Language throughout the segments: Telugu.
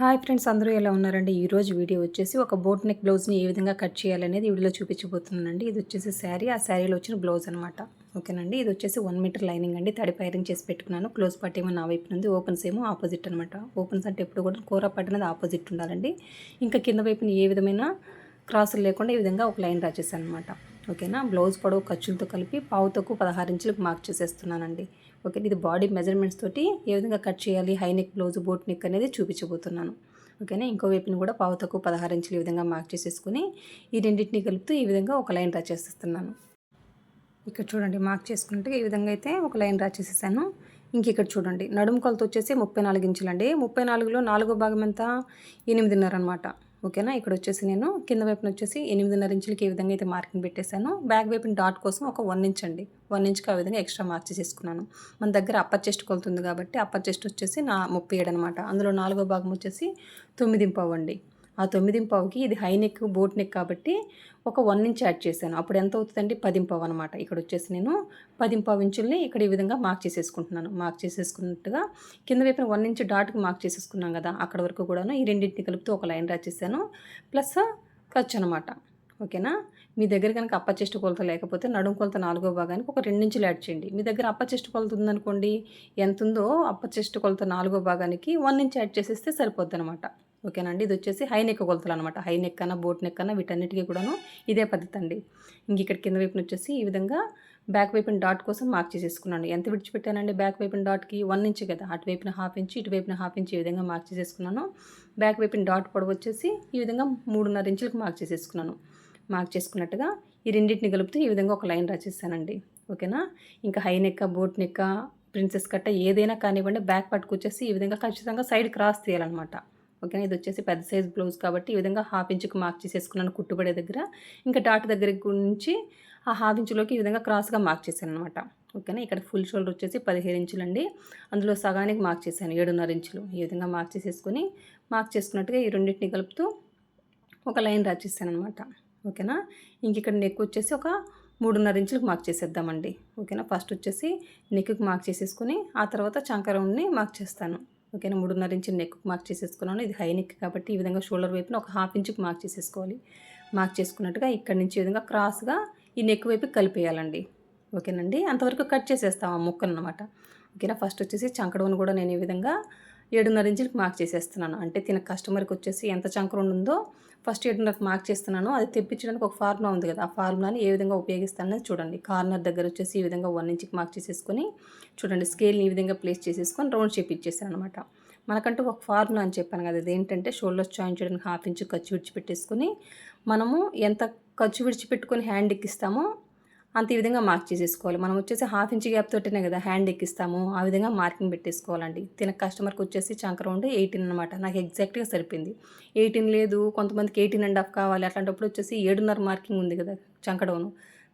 హాయ్ ఫ్రెండ్స్ అందరూ ఎలా ఉన్నారండి? ఈరోజు వీడియో వచ్చేసి ఒక బోట్ నెక్ బ్లౌజ్ని ఏ విధంగా కట్ చేయాలనేది వీడియోలో చూపించబోతున్నానండి. ఇది వచ్చేసి శారీ. ఆ శారీలో వచ్చిన బ్లౌజ్ అనమాట ఓకేనండి? ఇది వచ్చేసి వన్ మీటర్ లైనింగ్ అండి. తడి పైరింగ్ చేసి పెట్టుకున్నాను. క్లోజ్ పార్ట్ ఏమో నా వైపు ఉంది ఓపెన్స్ ఏమో ఆపోజిట్ అనమాట ఓపెన్స్ అంటే ఎప్పుడు కూడా కూర పట్టినది ఆపోజిట్ ఉండాలండి. ఇంకా కింద వైపున ఏ విధమైన క్రాసులు లేకుండా ఈ విధంగా ఒక లైన్ డ్రా అనమాట ఓకేనా? బ్లౌజ్ పొడవు ఖర్చులతో కలిపి పావుతకు పదహారు ఇంచులకు మార్క్ చేసేస్తున్నానండి. ఓకే ఇది బాడీ మెజర్మెంట్స్ తోటి ఏ విధంగా కట్ చేయాలి high neck blouse boat neck అనేది చూపించబోతున్నాను. ఓకేనా? ఇంకో వైపుని కూడా పావు తక్కువ పదహారు ఇంచులు ఈ విధంగా మార్క్ చేసేసుకుని ఈ రెండింటిని కలుపుతూ ఈ విధంగా ఒక లైన్ డ్రా చేసేస్తున్నాను. ఇక్కడ చూడండి మార్క్ చేసుకుంటే ఈ విధంగా అయితే ఒక లైన్ డ్రా చేసేసాను. ఇంక ఇక్కడ చూడండి నడుము కొలత వచ్చేసి ముప్పై నాలుగు ఇంచులండి. ముప్పై నాలుగులో నాలుగో భాగం ఎంత? ఎనిమిదిన్నర అనమాట ఓకేనా? ఇక్కడ వచ్చేసి నేను కింద వైపున వచ్చేసి ఎనిమిదిన్నర ఇంచులకి ఈ విధంగా అయితే మార్కింగ్ పెట్టేశాను బ్యాక్ వైపున డాట్ కోసం ఒక వన్ ఇంచ్ అండి. వన్ ఇంచ్కి ఆ విధంగా ఎక్స్ట్రా మార్క్ చేసుకున్నాను మన దగ్గర అప్పర్ చెస్ట్ కొలుతుంది కాబట్టి అప్పర్ చెస్ట్ వచ్చేసి నా ముప్పై ఏడు అనమాట అందులో నాలుగో భాగం వచ్చేసి తొమ్మిది అండి ఆ తొమ్మిది పావుకి ఇది హై నెక్ బోట్ నెక్ కాబట్టి ఒక వన్ ఇంచ్ యాడ్ చేశాను. అప్పుడు ఎంత అవుతుందండి పదింపావు అనమాట ఇక్కడ వచ్చేసి నేను పదింపావు ఇంచుల్ని ఇక్కడ ఈ విధంగా మార్క్ చేసేసుకుంటున్నాను. మార్క్ చేసేసుకున్నట్టుగా కింద వైపున వన్ ఇంచ్ డాట్కి మార్క్ చేసేసుకున్నాం కదా అక్కడ వరకు కూడాను ఈ రెండింటిని కలుపుతూ ఒక లైన్ డ్రా ప్లస్ ఖర్చు అనమాట ఓకేనా? మీ దగ్గర కనుక అప్ప చెస్ట్ కొలత లేకపోతే నడుము కొలత నాలుగో భాగానికి ఒక రెండించులు యాడ్ చేయండి. మీ దగ్గర అప్ప చెస్ట్ కొలత ఉందనుకోండి ఎంత ఉందో అప్ప చెస్ట్ కొలత నాలుగో భాగానికి వన్ ఇంచ్ యాడ్ చేసేస్తే సరిపోద్ది అనమాట ఓకేనండి. ఇది వచ్చేసి హై నెక్ కొలతలు అనమాట హై నెక్ అన్న బోట్ నెక్ అన్న వీటన్నిటికీ కూడాను ఇదే పద్ధతి అండి. ఇంక ఇక్కడ కింద వైపున వచ్చేసి ఈ విధంగా బ్యాక్ వైపున డాట్ కోసం మార్క్ చేసేసుకున్నాను. ఎంత విడిచిపెట్టానండి బ్యాక్ వైపున డాట్కి? వన్ ఇంచ్ కదా. అటువైపున హాఫ్ ఇంచ్ ఇటువైపున హాఫ్ ఇంచ్ ఈ విధంగా మార్క్ చేసేసుకున్నాను. బ్యాక్ వైపున డాట్ పొడవు వచ్చేసి ఈ విధంగా మూడున్నర ఇంచులకు మార్క్ చేసేసుకున్నాను. మార్క్ చేసుకున్నట్టుగా ఈ రెండింటిని కలుపుతూ ఈ విధంగా ఒక లైన్ రాసేసానండి ఓకేనా? ఇంకా హై నెక్క బోట్ నెక్క ప్రిన్సెస్ కట్ట ఏదైనా కానివ్వండి బ్యాక్ పట్టుకొచ్చేసి ఈ విధంగా ఖచ్చితంగా సైడ్ క్రాస్ తీయాలన్నమాట. ఓకేనా ఇది వచ్చేసి పెద్ద సైజ్ బ్లౌజ్ కాబట్టి ఈ విధంగా హాఫ్ ఇంచుకి మార్క్ చేసేసుకున్నాను కుట్టుబడే దగ్గర. ఇంకా డాట్ దగ్గర నుంచి ఆ హాఫ్ ఇంచులోకి ఈ విధంగా క్రాస్గా మార్క్ చేశాను అనమాట ఓకేనా? ఇక్కడ ఫుల్ షోల్డర్ వచ్చేసి పదిహేను ఇంచులు అండి అందులో సగానికి మార్క్ చేశాను ఏడున్నర ఇంచులు. ఈ విధంగా మార్క్ చేసేసుకొని మార్క్ చేసుకున్నట్టుగా ఈ రెండింటిని కలుపుతూ ఒక లైన్ డ్రా అనమాట ఓకేనా? ఇంక ఇక్కడ నెక్ వచ్చేసి ఒక మూడున్నర ఇంచులకు మార్క్ చేసేద్దామండి. ఓకేనా? ఫస్ట్ వచ్చేసి నెక్కి మార్క్ చేసేసుకుని ఆ తర్వాత చంకరౌండ్ని మార్క్ చేస్తాను. ఓకేనా మూడున్నర ఇంచు నెక్ మార్క్ చేసేసుకున్నాను. ఇది హై నెక్ కాబట్టి ఈ విధంగా షోల్డర్ వైపున ఒక హాఫ్ ఇంచుకి మార్క్ చేసేసుకోవాలి. మార్క్ చేసుకున్నట్టుగా ఇక్కడ నుంచి ఈ విధంగా క్రాస్గా ఈ నెక్ వైపు కలిపేయాలండి. ఓకేనండి? అంతవరకు కట్ చేసేస్తాం ఆ ముక్కను అనమాట ఓకేనా ఫస్ట్ వచ్చేసి చంకడవను కూడా నేను ఈ విధంగా ఏడున్నర ఇంచులకు మార్క్ చేసేస్తున్నాను. అంటే తిన కస్టమర్కి వచ్చేసి ఎంత చంకరుండు ఉందో ఫస్ట్ ఏడున్నరకు మార్క్ చేస్తున్నాను. అది తెప్పించడానికి ఒక ఫార్ములా ఉంది కదా. ఆ ఫార్ములాని ఏ విధంగా ఉపయోగిస్తానని చూడండి. కార్నర్ దగ్గర వచ్చేసి ఈ విధంగా వన్ ఇంచుకి మార్క్ చేసేసుకొని చూడండి స్కేల్ని ఈ విధంగా ప్లేస్ చేసేసుకొని రౌండ్ షేప్ ఇచ్చేసాను అనమాట మనకంటూ ఒక ఫార్ములా అని చెప్పాను కదా. అదేంటంటే షోల్డర్స్ జాయిన్ చేయడానికి హాఫ్ ఇంచ్ ఖర్చు విడిచిపెట్టేసుకొని మనము ఎంత ఖర్చు విడిచిపెట్టుకొని హ్యాండ్ ఎక్కిస్తామో అంత ఈ విధంగా మార్క్ చేసేసుకోవాలి. మనం వచ్చేసి హాఫ్ ఇంచ్ గ్యాప్ తోటనే కదా హ్యాండ్ ఎక్కిస్తాము. ఆ విధంగా మార్కింగ్ పెట్టేసుకోవాలండి. తిన కస్టమర్కి వచ్చేసి చంకర ఉండి ఎయిటీన్ అనమాట నాకు ఎగ్జాక్ట్గా సరిపోయింది. ఎయిటీన్ లేదు కొంతమందికి ఎయిటీన్ అండ్ హాఫ్ కావాలి. అట్లాంటప్పుడు వచ్చేసి ఏడున్నర మార్కింగ్ ఉంది కదా చంకడవను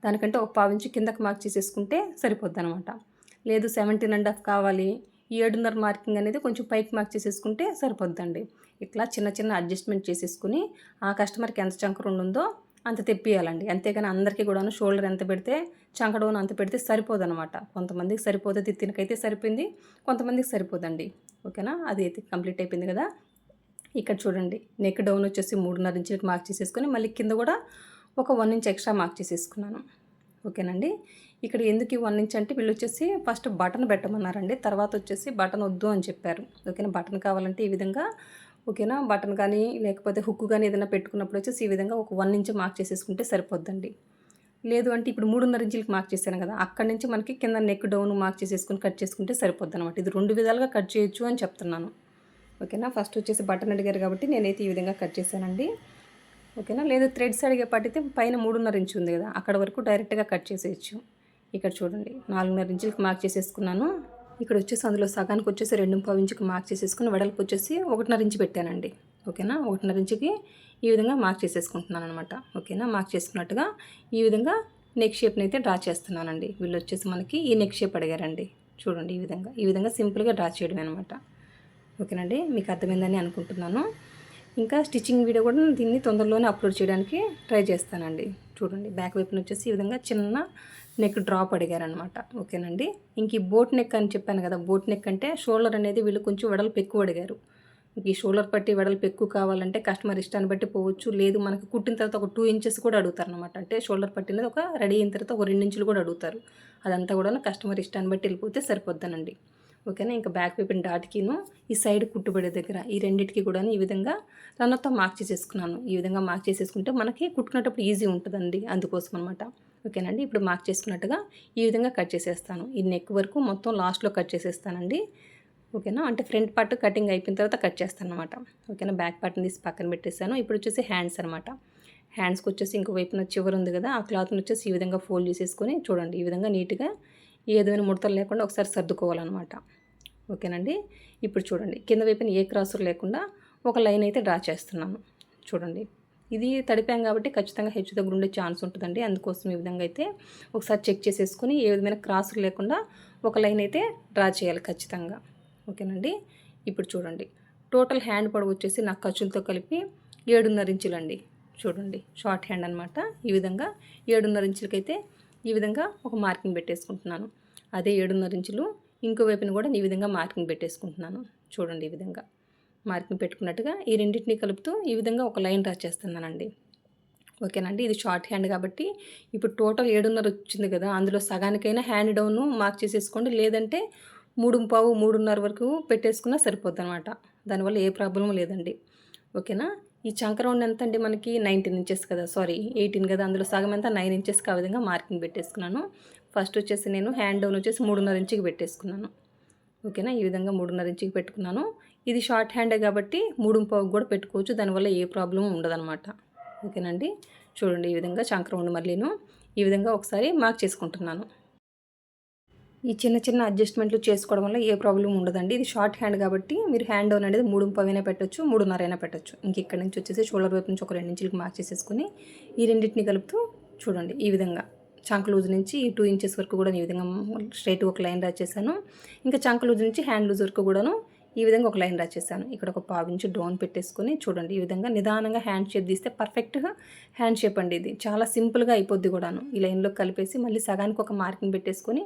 దానికంటే ఒక పావు ఇంచు కిందకి మార్క్ చేసేసుకుంటే సరిపోద్ది అనమాట లేదు సెవెంటీన్ అండ్ హాఫ్ కావాలి. ఏడున్నర మార్కింగ్ అనేది కొంచెం పైకి మార్క్ చేసేసుకుంటే సరిపోద్దండి. ఇట్లా చిన్న చిన్న అడ్జస్ట్మెంట్ చేసేసుకుని ఆ కస్టమర్కి ఎంత చంకర ఉందో అంత తెప్పియాలండి. అంతేగాని అందరికీ కూడాను షోల్డర్ ఎంత పెడితే చంకడోన్ అంత పెడితే సరిపోదన్నమాట కొంతమందికి సరిపోతే తిత్తినకైతే సరిపోయింది కొంతమందికి సరిపోదండి. ఓకేనా? అది అయితే కంప్లీట్ అయిపోయింది కదా? ఇక్కడ చూడండి. నెక్ డౌన్ వచ్చేసి మూడున్నర ఇంచులకు మార్క్ చేసేసుకొని మళ్ళీ కింద కూడా ఒక వన్ ఇంచ్ ఎక్స్ట్రా మార్క్ చేసేసుకున్నాను. ఓకేనండి? ఇక్కడ ఎందుకు ఈ వన్ ఇంచ్ అంటే వీళ్ళు వచ్చేసి ఫస్ట్ బటన్ పెట్టమన్నారండి. తర్వాత వచ్చేసి బటన్ వద్దు అని చెప్పారు. ఓకేనా? బటన్ కావాలంటే ఈ విధంగా ఓకేనా? బటన్ కానీ లేకపోతే హుక్ కానీ ఏదైనా పెట్టుకున్నప్పుడు వచ్చేసి ఈ విధంగా ఒక వన్ ఇంచ్ మార్క్ చేసేసుకుంటే సరిపోద్దండి. లేదు అంటే ఇప్పుడు మూడున్నర ఇంచులకు మార్క్ చేశాను కదా అక్కడి నుంచి మనకి కింద నెక్ డౌన్ మార్క్ చేసేసుకుని కట్ చేసుకుంటే సరిపోద్ది అనమాట ఇది రెండు విధాలుగా కట్ చేయొచ్చు అని చెప్తున్నాను. ఓకేనా? ఫస్ట్ వచ్చేసి బటన్ అడిగారు కాబట్టి నేనైతే ఈ విధంగా కట్ చేశానండి. ఓకేనా? లేదు థ్రెడ్స్ అడిగే పట్టితే పైన మూడున్నర ఇంచు ఉంది కదా అక్కడ వరకు డైరెక్ట్గా కట్ చేసేయచ్చు. ఇక్కడ చూడండి నాలుగున్నర ఇంచులకు మార్క్ చేసేసుకున్నాను. ఇక్కడ వచ్చేసి అందులో సగానికి వచ్చేసి రెండు పావు ఇంచుకి మార్క్ చేసేసుకుని వెడల్పు వచ్చేసి ఒకటిన్నర ఇంచు పెట్టానండి. ఓకేనా? ఒకటిన్నర ఇంచుకి ఈ విధంగా మార్క్ చేసేసుకుంటున్నాను అనమాట ఓకేనా? మార్క్ చేసుకున్నట్టుగా ఈ విధంగా నెక్ షేప్ని అయితే డ్రా చేస్తున్నానండి. వీళ్ళు వచ్చేసి మనకి ఈ నెక్ షేప్ అడిగారండి. చూడండి ఈ విధంగా. ఈ విధంగా సింపుల్గా డ్రా చేయడమే అనమాట ఓకేనండి? మీకు అర్థమైందని అనుకుంటున్నాను. ఇంకా స్టిచ్చింగ్ వీడియో కూడా దీన్ని తొందరలోనే అప్లోడ్ చేయడానికి ట్రై చేస్తానండి. చూడండి. బ్యాక్ వైపున వచ్చేసి ఈ విధంగా చిన్న నెక్ డ్రాప్ అడిగారనమాట. ఓకేనండి? ఇంక ఈ బోట్ నెక్ అని చెప్పాను కదా బోట్ నెక్ అంటే షోల్డర్ అనేది వీళ్ళు కొంచెం వెడల్పు ఎక్కువ అడిగారు. ఈ షోల్డర్ పట్టి వెడల్పు ఎక్కువ కావాలంటే కస్టమర్ ఇష్టాన్ని బట్టి పోవచ్చు లేదు మనకు కుట్టిన తర్వాత ఒక టూ ఇంచెస్ కూడా అడుగుతారు అనమాట అంటే షోల్డర్ పట్టినది ఒక రెడీ అయిన తర్వాత ఒక రెండు ఇంచులు కూడా అడుగుతారు. అదంతా కూడా కస్టమర్ ఇష్టాన్ని బట్టి వెళ్ళిపోతే సరిపోద్దనండి ఓకేనా? ఇంకా బ్యాక్ వైపున డాట్కిను ఈ సైడ్ కుట్టుబడే దగ్గర ఈ రెండింటికి కూడా ఈ విధంగా రన్నతో మార్క్ చేసేసుకున్నాను. ఈ విధంగా మార్క్ చేసేసుకుంటే మనకి కుట్టుకునేటప్పుడు ఈజీ ఉంటుందండి అందుకోసం అనమాట ఓకేనండి ఇప్పుడు మార్క్ చేసుకున్నట్టుగా ఈ విధంగా కట్ చేసేస్తాను. ఈ నెక్ వరకు మొత్తం లాస్ట్లో కట్ చేసేస్తానండి. ఓకేనా? అంటే ఫ్రంట్ పార్ట్ కటింగ్ అయిపోయిన తర్వాత కట్ చేస్తాను అనమాట ఓకేనా? బ్యాక్ పార్ట్ని తీసి పక్కన పెట్టేస్తాను ఇప్పుడు వచ్చేసి హ్యాండ్స్ అనమాట హ్యాండ్స్కి వచ్చేసి ఇంకో వైపున చివరి ఉంది కదా ఆ క్లాత్ని వచ్చేసి ఈ విధంగా ఫోల్డ్ చేసేసుకొని చూడండి. ఈ విధంగా నీట్గా ఏదైనా ముడతలు లేకుండా ఒకసారి సర్దుకోవాలన్నమాట. ఓకేనండి ఇప్పుడు చూడండి. కింద వైపున ఏ క్రాసులు లేకుండా ఒక లైన్ అయితే డ్రా చేస్తున్నాను. చూడండి. ఇది తడిపాం కాబట్టి ఖచ్చితంగా హెచ్చు దగ్గర ఉండే ఛాన్స్ ఉంటుందండి. అందుకోసం ఈ విధంగా అయితే ఒకసారి చెక్ చేసేసుకొని ఏ విధమైన క్రాసులు లేకుండా ఒక లైన్ అయితే డ్రా చేయాలి ఖచ్చితంగా. ఓకేనండి? ఇప్పుడు చూడండి. టోటల్ హ్యాండ్ పొడవు వచ్చేసి నాకు ఖర్చులతో కలిపి ఏడున్నర ఇంచులండి. చూడండి. షార్ట్ హ్యాండ్ అనమాట ఈ విధంగా ఏడున్నర ఇంచులకైతే ఈ విధంగా ఒక మార్కింగ్ పెట్టేసుకుంటున్నాను. అదే ఏడున్నర ఇంచులు ఇంకో వైపున కూడా ఈ విధంగా మార్కింగ్ పెట్టేసుకుంటున్నాను. చూడండి ఈ విధంగా. మార్కింగ్ పెట్టుకున్నట్టుగా ఈ రెండింటిని కలుపుతూ ఈ విధంగా ఒక లైన్ డ్రా చేస్తున్నానండి. ఓకేనండి ఇది షార్ట్ హ్యాండ్ కాబట్టి ఇప్పుడు టోటల్ ఏడున్నర వచ్చింది కదా అందులో సగానికైనా హ్యాండ్ డౌన్ మార్క్ చేసేసుకోండి లేదంటే మూడు పావు మూడున్నర వరకు పెట్టేసుకున్నా సరిపోద్ది అనమాట దానివల్ల ఏ ప్రాబ్లం లేదండి. ఓకేనా ఈ చంకరౌండ్ ఎంత అండి మనకి? నైన్టీన్ ఇంచెస్ కదా సారీ ఎయిటీన్ కదా అందులో సగం ఎంత? నైన్ ఇంచెస్కి ఆ విధంగా మార్కింగ్ పెట్టేసుకున్నాను. ఫస్ట్ వచ్చేసి నేను హ్యాండ్ డౌన్ వచ్చేసి మూడున్నర ఇంచుకి పెట్టేసుకున్నాను. ఓకేనా ఈ విధంగా మూడున్నర ఇంచుకి పెట్టుకున్నాను. ఇది షార్ట్ హ్యాండే కాబట్టి మూడు కూడా పెట్టుకోవచ్చు. దానివల్ల ఏ ప్రాబ్లం ఉండదనమాట ఓకేనండి? చూడండి ఈ విధంగా చంకరౌండ్ మళ్ళీను ఈ విధంగా ఒకసారి మార్క్ చేసుకుంటున్నాను. ఈ చిన్న చిన్న అడ్జస్ట్మెంట్లు చేసుకోవడం వల్ల ఏ ప్రాబ్లం ఉండదండి. ఇది షార్ట్ హ్యాండ్ కాబట్టి మీరు హ్యాండ్ డౌన్ అనేది మూడు పవైనా పెట్టచ్చు మూడున్నర అయినా పెట్టచ్చు. ఇంక ఇక్కడ నుంచి వచ్చేసి షోల్డర్ వైపు నుంచి ఒక రెండు ఇంచులకు మార్క్ చేసేసుకుని ఈ రెండింటిని కలుపుతూ చూడండి ఈ విధంగా. చంక లూజ్ నుంచి ఈ టూ ఇంచెస్ వరకు కూడా ఈ విధంగా స్ట్రైట్ ఒక లైన్ డ్రా చేశాను ఇంకా చంక లూజ్ నుంచి హ్యాండ్ లూజ్ వరకు కూడాను ఈ విధంగా ఒక లైన్ రాసేసాను. ఇక్కడ ఒక పావించి ఇంచు పెట్టేసుకుని పెట్టేసుకొని చూడండి ఈ విధంగా నిదానంగా హ్యాండ్ షేప్ తీస్తే పర్ఫెక్ట్గా హ్యాండ్ షేప్ అండి ఇది. చాలా సింపుల్గా అయిపోద్ది కూడాను. ఈ లైన్లో కలిపేసి మళ్ళీ సగానికి ఒక మార్కింగ్ పెట్టేసుకొని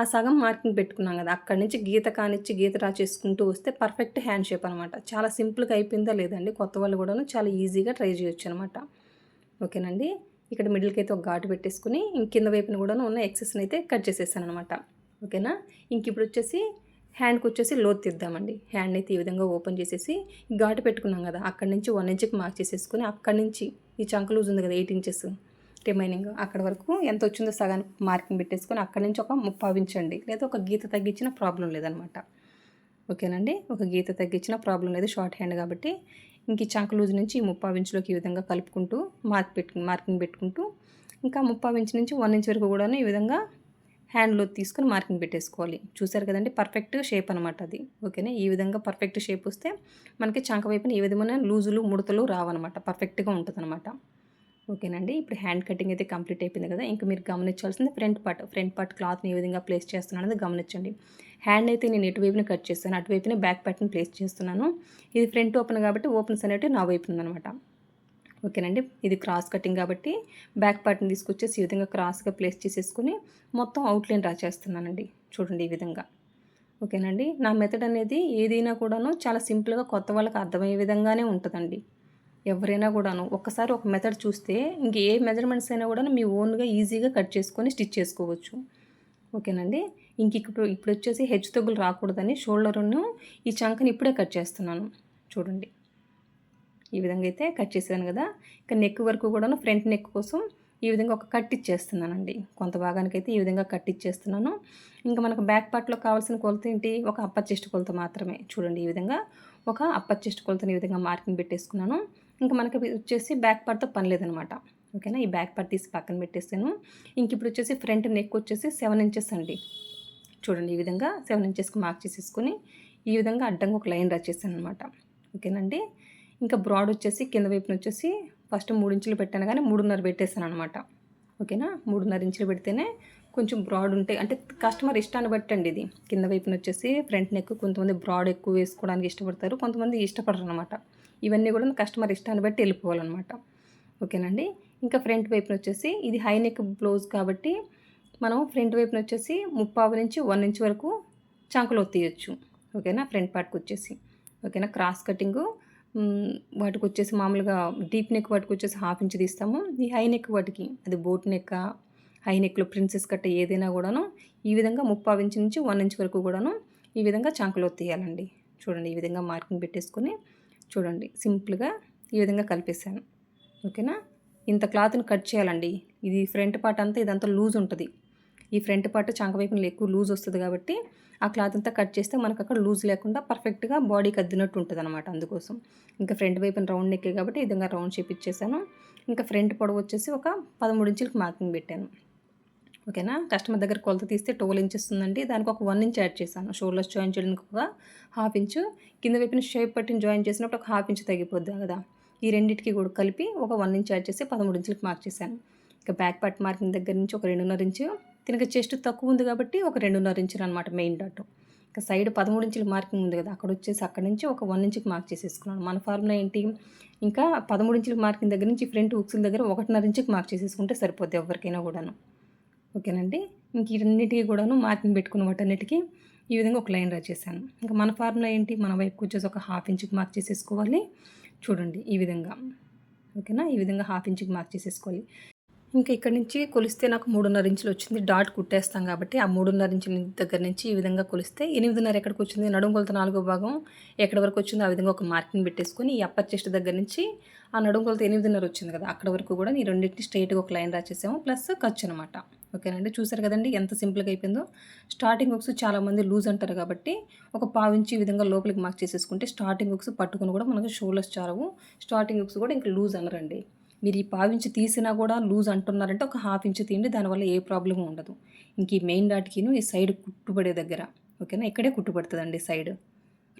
ఆ సగం మార్కింగ్ పెట్టుకున్నాం కదా అక్కడి నుంచి గీత కానిచ్చి గీత డ్రా చేసుకుంటూ వస్తే పర్ఫెక్ట్ హ్యాండ్ షేప్ అనమాట చాలా సింపుల్గా అయిపోయిందా లేదండి? కొత్త వాళ్ళు కూడాను చాలా ఈజీగా ట్రై చేయొచ్చు అనమాట ఓకేనండి? ఇక్కడ మిడిల్కి అయితే ఒక ఘాటు పెట్టేసుకుని ఇంకింద వైపున కూడా ఉన్న ఎక్సెస్ని అయితే కట్ చేసేసాను అనమాట ఓకేనా? ఇంక ఇప్పుడు వచ్చేసి హ్యాండ్కి వచ్చేసి లోతు తీద్దామండి. హ్యాండ్ అయితే ఈ విధంగా ఓపెన్ చేసేసి ఘాటు పెట్టుకున్నాం కదా అక్కడి నుంచి వన్ ఇంచ్కి మార్క్ చేసేసుకుని అక్కడి నుంచి ఈ చంక లూజ్ ఉంది కదా ఎయిట్ ఇంచెస్ రిమైనింగ్ అక్కడ వరకు ఎంత వచ్చిందో సగానికి మార్కింగ్ పెట్టేసుకొని అక్కడి నుంచి ఒక ముప్పావించండి లేదా ఒక గీత తగ్గించిన ప్రాబ్లం లేదనమాట. ఓకేనండి? ఒక గీత తగ్గించిన ప్రాబ్లం లేదు షార్ట్ హ్యాండ్ కాబట్టి. ఇంక ఈ చంక లూజ్ నుంచి ఈ ముప్పావు ఇంచులోకి ఈ విధంగా కలుపుకుంటూ మార్క్ పెట్టు మార్కింగ్ పెట్టుకుంటూ ఇంకా ముప్పావు ఇంచు నుంచి వన్ ఇంచ్ వరకు కూడా ఈ విధంగా హ్యాండ్లో తీసుకొని మార్కింగ్ పెట్టేసుకోవాలి. చూసారు కదండి? పర్ఫెక్ట్ షేప్ అనమాట అది. ఓకేనా? ఈ విధంగా పర్ఫెక్ట్ షేప్ వస్తే మనకి చంక వైపున ఏ విధమైన లూజులు ముడతలు రావన్నమాట. పర్ఫెక్ట్గా ఉంటుంది అనమాట ఓకేనండి ఇప్పుడు హ్యాండ్ కటింగ్ అయితే కంప్లీట్ అయిపోయింది కదా? ఇంకా మీరు గమనించాల్సింది ఫ్రంట్ పార్ట్ ఫ్రంట్ పార్ట్ క్లాత్ని ఏ విధంగా ప్లేస్ చేస్తున్నాను అనేది గమనించండి. హ్యాండ్ అయితే నేను ఇటువైపున కట్ చేస్తాను? అటువైపునే బ్యాక్ పార్ట్ని ప్లేస్ చేస్తున్నాను. ఇది ఫ్రంట్ ఓపెన్ కాబట్టి ఓపెన్స్ అనేవి నా వైపు ఉందనమాట ఓకేనండి? ఇది క్రాస్ కటింగ్ కాబట్టి బ్యాక్ పార్ట్ని తీసుకొచ్చేసి ఈ విధంగా క్రాస్గా ప్లేస్ చేసేసుకుని మొత్తం అవుట్లైన్ డ్రా చేస్తున్నానండి. చూడండి ఈ విధంగా. ఓకేనండి? నా మెథడ్ అనేది ఏదైనా కూడాను చాలా సింపుల్గా కొత్త వాళ్ళకి అర్థమయ్యే విధంగానే ఉంటుందండి. ఎవరైనా కూడాను ఒక్కసారి ఒక మెథడ్ చూస్తే ఇంక ఏ మెజర్మెంట్స్ అయినా కూడా మీ ఓన్గా ఈజీగా కట్ చేసుకొని స్టిచ్ చేసుకోవచ్చు. ఓకేనండి? ఇంక ఇప్పుడు ఇప్పుడు వచ్చేసి హెచ్చు తగ్గులు రాకూడదని షోల్డర్ను ఈ చంకని ఇప్పుడే కట్ చేస్తున్నాను. చూడండి. ఈ విధంగా అయితే కట్ చేశాను కదా. ఇక నెక్ వరకు కూడాను ఫ్రంట్ నెక్ కోసం ఈ విధంగా ఒక కట్ ఇచ్చేస్తున్నానండి. కొంత భాగానికి అయితే ఈ విధంగా కట్ ఇచ్చేస్తున్నాను. ఇంకా మనకు బ్యాక్ పార్ట్లో కావాల్సిన కొలత ఏంటి? ఒక అప్పర్ చెస్ట్ కొలత మాత్రమే. చూడండి ఈ విధంగా ఒక అప్పర్ చెస్ట్ కొలతని ఈ విధంగా మార్కింగ్ పెట్టేసుకున్నాను. ఇంకా మనకి వచ్చేసి బ్యాక్ పార్ట్తో పని లేదనమాట ఓకేనా? ఈ బ్యాక్ పార్ట్ తీసి పక్కన పెట్టేస్తాను ఇంక ఇప్పుడు వచ్చేసి ఫ్రంట్ నెక్ వచ్చేసి సెవెన్ ఇంచెస్ అండి. చూడండి ఈ విధంగా సెవెన్ ఇంచెస్కి మార్క్ చేసేసుకొని ఈ విధంగా అడ్డంగా ఒక లైన్ రచేసాను అనమాట ఓకేనండి ఇంకా బ్రాడ్ వచ్చేసి కింద వైపున వచ్చేసి ఫస్ట్ మూడు ఇంచులు పెట్టాను కానీ మూడున్నర పెట్టేస్తాను అనమాట ఓకేనా? మూడున్నర ఇంచులు పెడితేనే కొంచెం బ్రాడ్ ఉంటాయి అంటే కస్టమర్ ఇష్టాన్ని బట్టి అండి ఇది. కింద వైపున వచ్చేసి ఫ్రంట్ నెక్ కొంతమంది బ్రాడ్ ఎక్కువ వేసుకోవడానికి ఇష్టపడతారు కొంతమంది ఇష్టపడరు అనమాట ఇవన్నీ కూడా కస్టమర్ ఇష్టాన్ని బట్టి వెళ్ళిపోవాలన్నమాట. ఓకేనండి ఇంకా ఫ్రంట్ వైపున వచ్చేసి ఇది హై నెక్ బ్లౌజ్ కాబట్టి మనం ఫ్రంట్ వైపున వచ్చేసి ముప్పావు నుంచి వన్ ఇంచ్ వరకు చంకలో తీయచ్చు ఓకేనా? ఫ్రంట్ పార్ట్కి వచ్చేసి. ఓకేనా? క్రాస్ కటింగు వాటికి వచ్చేసి మామూలుగా డీప్ నెక్ వాటికి వచ్చేసి హాఫ్ ఇంచ్ తీస్తాము. ఈ హై నెక్ వాటికి అది బోట్ నెక్ హై నెక్లో ప్రిన్సెస్ కట్ట ఏదైనా కూడాను ఈ విధంగా ముప్పై ఇంచు నుంచి వన్ ఇంచ్ వరకు కూడాను ఈ విధంగా చంకలో తీయాలండి. చూడండి ఈ విధంగా మార్కింగ్ పెట్టేసుకొని చూడండి సింపుల్గా ఈ విధంగా కలిపేసాను ఓకేనా? ఇంత క్లాత్ని కట్ చేయాలండి. ఇది ఫ్రంట్ పార్ట్ అంతా ఇదంతా లూజ్ ఉంటుంది. ఈ ఫ్రంట్ పార్ట్ చంక వైపున ఎక్కువ లూజ్ వస్తుంది కాబట్టి ఆ క్లాత్ అంతా కట్ చేస్తే మనకు అక్కడ లూజ్ లేకుండా పర్ఫెక్ట్గా బాడీకి అద్దినట్టు ఉంటుంది అనమాట అందుకోసం. ఇంకా ఫ్రంట్ వైపున రౌండ్ నెక్కే కాబట్టి ఈ విధంగా రౌండ్ షేప్ ఇచ్చేసాను. ఇంకా ఫ్రంట్ పొడవు వచ్చేసి ఒక పదమూడు ఇంచులకు మార్కింగ్ పెట్టాను. ఓకేనా? కస్టమర్ దగ్గర కొలత తీస్తే ట్వెల్వ్ ఇంచెస్ ఉందండి. దానికి ఒక వన్ ఇంచ్ యాడ్ చేశాను. షోల్డర్స్ జాయిన్ చేయడానికి ఒక హాఫ్ ఇంచు. కింద వైపున షేప్ పట్టిని జాయిన్ చేసినప్పుడు ఒక హాఫ్ ఇంచ్ తగ్గిపోద్ది కదా? ఈ రెండింటికి కూడా కలిపి ఒక వన్ ఇంచ్ యాడ్ చేసి పదమూడు ఇంచులకు మార్క్ చేశాను. ఇంకా బ్యాక్ పార్ట్ మార్కింగ్ దగ్గర నుంచి ఒక రెండున్నర ఇంచు. దీనికి చెస్ట్ తక్కువ ఉంది కాబట్టి ఒక రెండున్నర ఇంచులు అనమాట మెయిన్ డాట్. ఇంకా సైడ్ పదమూడు ఇంచుల మార్కింగ్ ఉంది కదా అక్కడ వచ్చేసి అక్కడ నుంచి ఒక వన్ ఇంచుకి మార్క్ చేసేసుకున్నాను. మన ఫార్ములా ఏంటి? ఇంకా పదమూడు ఇంచుల మార్కింగ్ దగ్గర నుంచి ఫ్రంట్ ఉక్సుల దగ్గర ఒకటిన్నర ఇంచుకి మార్క్ చేసేసుకుంటే సరిపోద్ది ఎవరికైనా కూడాను. ఓకేనండి? ఇంక ఇవన్నిటికీ కూడాను మార్కింగ్ పెట్టుకున్న వాటన్నిటికీ ఈ విధంగా ఒక లైన్ డ్రా చేశాను. ఇంకా మన ఫార్ములా ఏంటి? మన వైపుకి వచ్చేసి ఒక హాఫ్ ఇంచుకి మార్క్ చేసేసుకోవాలి. చూడండి ఈ విధంగా. ఓకేనా? ఈ విధంగా హాఫ్ ఇంచుకి మార్క్ చేసేసుకోవాలి. ఇంకా ఇక్కడ నుంచి కొలిస్తే నాకు మూడున్నర ఇంచులు వచ్చింది. డాట్ కుట్టేస్తాం కాబట్టి ఆ మూడున్నర ఇంచుల దగ్గర నుంచి ఈ విధంగా కొలిస్తే ఎనిమిదిన్నర ఎక్కడికి వచ్చింది? నడుము కొలత నాలుగో భాగం ఎక్కడి వరకు వచ్చిందో ఆ విధంగా ఒక మార్కింగ్ పెట్టేసుకొని ఈ అప్పర్ చెస్ట్ దగ్గర నుంచి ఆ నడుము కొలత ఎనిమిదిన్నర వచ్చింది కదా అక్కడ వరకు కూడా ఈ రెండింటిని స్ట్రైట్గా ఒక లైన్ రాసేసాము. ప్లస్ ఖర్చు అనమాట ఓకేనండి చూసారు కదండి ఎంత సింపుల్గా అయిపోయిందో? స్టార్టింగ్ బుక్స్ చాలామంది లూజ్ అంటారు కాబట్టి ఒక పావించి ఈ విధంగా లోపలికి మార్క్ చేసేసుకుంటే స్టార్టింగ్ బుక్స్ పట్టుకుని కూడా మనకు షోలర్స్ చాలవు స్టార్టింగ్ బుక్స్ కూడా ఇంకా లూజ్ అనరండి. మీరు ఈ పావించి తీసినా కూడా లూజ్ అంటున్నారంటే ఒక హాఫ్ ఇంచ్ తీయండి దానివల్ల ఏ ప్రాబ్లం ఉండదు. ఇంక ఈ మెయిన్ డాట్కిను ఈ సైడ్ కుట్టుబడే దగ్గర ఓకేనా? ఇక్కడే కుట్టుబడుతుందండి సైడ్.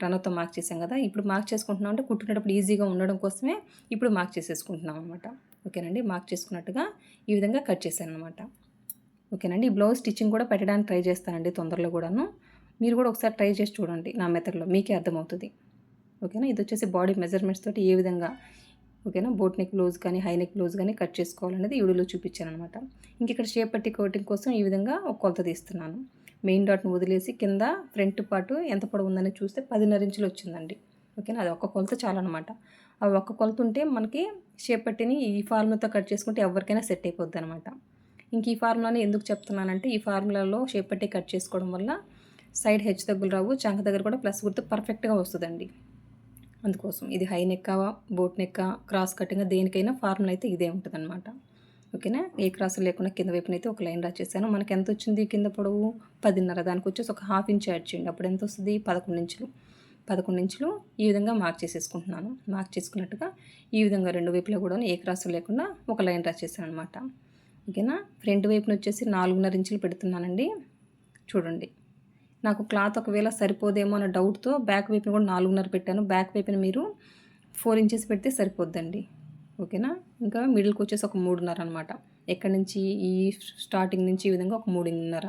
రనతో మార్క్ చేసాం కదా ఇప్పుడు మార్క్ చేసుకుంటున్నాం అంటే కుట్టుకునేటప్పుడు ఈజీగా ఉండడం కోసమే ఇప్పుడు మార్క్ చేసేసుకుంటున్నాం అనమాట ఓకేనండి? మార్క్ చేసుకున్నట్టుగా ఈ విధంగా కట్ చేశాను అనమాట ఓకేనండి? ఈ బ్లౌజ్ స్టిచ్చింగ్ కూడా పెట్టడానికి ట్రై చేస్తానండి తొందరలో కూడాను. మీరు కూడా ఒకసారి ట్రై చేసి చూడండి నా మెథడ్లో మీకే అర్థమవుతుంది. ఓకేనా? ఇది వచ్చేసి బాడీ మెజర్మెంట్స్ తోటి ఏ విధంగా ఓకేనా? బోట్ నెక్ బ్లౌజ్ కానీ హై నెక్ లూజ్ కానీ కట్ చేసుకోవాలనేది ఈ వీడియోలో చూపించాను అనమాట ఇంక ఇక్కడ షేప్ పట్టి కోటింగ్ కోసం ఈ విధంగా ఒక కొలత తీస్తున్నాను. మెయిన్ డాట్ను వదిలేసి కింద ఫ్రంట్ పార్ట్ ఎంత పొడవు ఉందని చూస్తే పదిన్నర ఇంచులు వచ్చిందండి. ఓకేనా? అది ఒక్క కొలత చాలన్నమాట ఆ ఒక్క కొలత ఉంటే మనకి షేప్ పట్టిని ఈ ఫార్ములాతో కట్ చేసుకుంటే ఎవరికైనా సెట్ అయిపోద్ది అనమాట ఇంక ఈ ఫార్ములాని ఎందుకు చెప్తున్నానంటే ఈ ఫార్ములాలో షేప్ పట్టి కట్ చేసుకోవడం వల్ల సైడ్ హెచ్ తగ్గులు రావు చంక దగ్గర కూడా ప్లస్ గుర్తు పర్ఫెక్ట్గా వస్తుందండి. అందుకోసం. ఇది హై నెక్క బోట్ నెక్క క్రాస్ కటింగ్ దేనికైనా ఫార్ములా అయితే ఇదే ఉంటుంది అనమాట ఓకేనా? ఏ క్రాస్ లేకుండా కింద వైపున అయితే ఒక లైన్ డ్రా చేశాను మనకి ఎంత వచ్చింది కింద పొడవు? పదిన్నర. దానికి వచ్చేసి ఒక హాఫ్ ఇంచ్ యాడ్ చేయండి. అప్పుడు ఎంత వస్తుంది పదకొండు ఇంచులు. పదకొండు ఇంచులు ఈ విధంగా మార్క్ చేసేసుకుంటున్నాను. మార్క్ చేసుకున్నట్టుగా ఈ విధంగా రెండు వైపులో కూడా ఏ క్రాస్ లేకుండా ఒక లైన్ డ్రా అనమాట ఓకేనా? ఫ్రంట్ వైపున వచ్చేసి నాలుగున్నర ఇంచులు పెడుతున్నానండి. చూడండి. నాకు క్లాత్ ఒకవేళ సరిపోదేమో అన్న డౌట్తో బ్యాక్ వైపున కూడా నాలుగున్నర పెట్టాను. బ్యాక్ వైపున మీరు ఫోర్ ఇంచెస్ పెడితే సరిపోద్దండి. ఓకేనా? ఇంకా మిడిల్కి వచ్చేసి ఒక మూడున్నర అనమాట ఎక్కడి నుంచి? ఈ స్టార్టింగ్ నుంచి ఈ విధంగా ఒక మూడున్నర.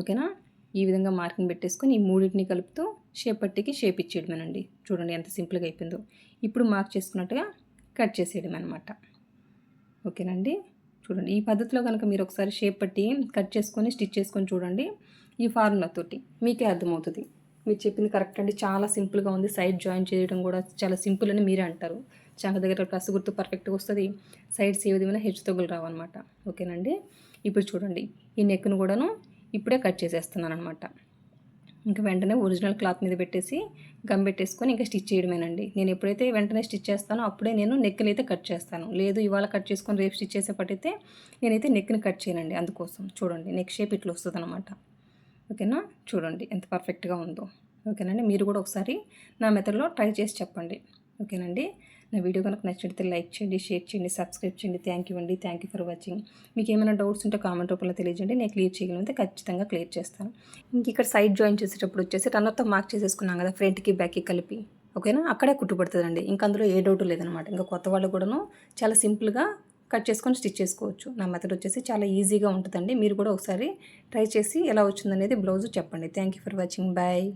ఓకేనా? ఈ విధంగా మార్కింగ్ పెట్టేసుకొని ఈ మూడింటిని కలుపుతూ షేప్ పట్టికి షేప్ ఇచ్చేయడమేనండి. చూడండి ఎంత సింపుల్గా అయిపోయిందో. ఇప్పుడు మార్క్ చేసుకున్నట్టుగా కట్ చేసేయడం అనమాట ఓకేనండి? చూడండి ఈ పద్ధతిలో కనుక మీరు ఒకసారి షేప్ పట్టి కట్ చేసుకొని స్టిచ్ చేసుకొని చూడండి. ఈ ఫార్ములాతోటి మీకే అర్థమవుతుంది. మీరు చెప్పింది కరెక్ట్ అండి. చాలా సింపుల్గా ఉంది. సైడ్ జాయిన్ చేయడం కూడా చాలా సింపుల్ అని మీరే అంటారు. చంక దగ్గర ప్లస్ గుర్తు పర్ఫెక్ట్గా వస్తుంది. సైడ్స్ ఏ విధమైన హెచ్చు తగ్గులు రావన్నమాట. ఓకేనండి? ఇప్పుడు చూడండి. ఈ నెక్ను కూడాను ఇప్పుడే కట్ చేసేస్తున్నాను అనమాట ఇంకా వెంటనే ఒరిజినల్ క్లాత్ మీద పెట్టేసి గమ్ పెట్టేసుకొని ఇంకా స్టిచ్ చేయడమేనండి. నేను ఎప్పుడైతే వెంటనే స్టిచ్ చేస్తానో అప్పుడే నేను నెక్ని అయితే కట్ చేస్తాను. లేదు ఇవాళ కట్ చేసుకొని రేపు స్టిచ్ చేసేపట్టయితే నేనైతే నెక్ని కట్ చేయనండి అందుకోసం. చూడండి నెక్ షేప్ ఇట్లా వస్తుంది అనమాట ఓకేనా? చూడండి ఎంత పర్ఫెక్ట్గా ఉందో. ఓకేనండి? మీరు కూడా ఒకసారి నా మెథడ్లో ట్రై చేసి చెప్పండి. ఓకేనండి? నా వీడియో కనుక నచ్చితే లైక్ చేయండి షేర్ చేయండి సబ్స్క్రైబ్ చేయండి. థ్యాంక్ యూ అండి. Thank you for watching. మీకు ఏమైనా డౌట్స్ ఉంటే కామెంట్ రూపంలో తెలియజేయండి. నేను క్లియర్ చేయగలిగితే ఖచ్చితంగా క్లియర్ చేస్తాను. ఇంక ఇక్కడ సైడ్ జాయిన్ చేసేటప్పుడు వచ్చేసి రన్నర్తో మార్క్ చేసేసుకున్నాం కదా ఫ్రంట్కి బ్యాక్కి కలిపి. ఓకేనా? అక్కడే కుట్టుబడుతుందండి. ఇంకా అందులో ఏ డౌట్ లేదనమాట. ఇంకా కొత్త వాళ్ళు కూడాను చాలా సింపుల్గా కట్ చేసుకొని స్టిచ్ చేసుకోవచ్చు. నా మెథడ్ వచ్చేసి చాలా ఈజీగా ఉంటుందండి. మీరు కూడా ఒకసారి ట్రై చేసి ఎలా వచ్చిందనేది బ్లౌజ్ చెప్పండి. Thank you for watching. Bye.